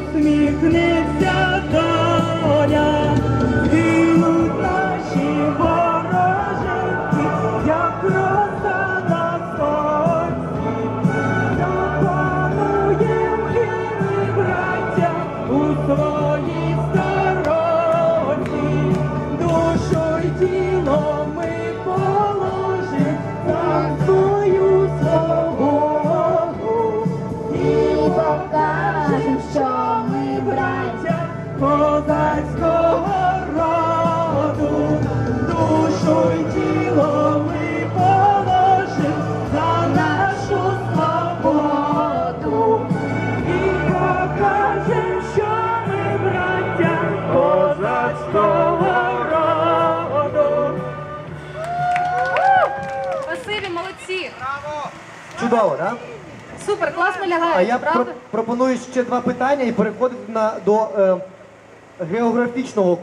усміхнеться доля, гинуть наші вороженьки, як роса на сонці, запануєм вірні браття у своїй сторонці, душу й козацького роду, душу й тіло ми положим за нашу свободу. І покажем, що ми браття козацького роду. Спасибі, молодці. Чудово, так? Супер, класно А я правда? пропоную ще два питання і переходити на, до е, географічного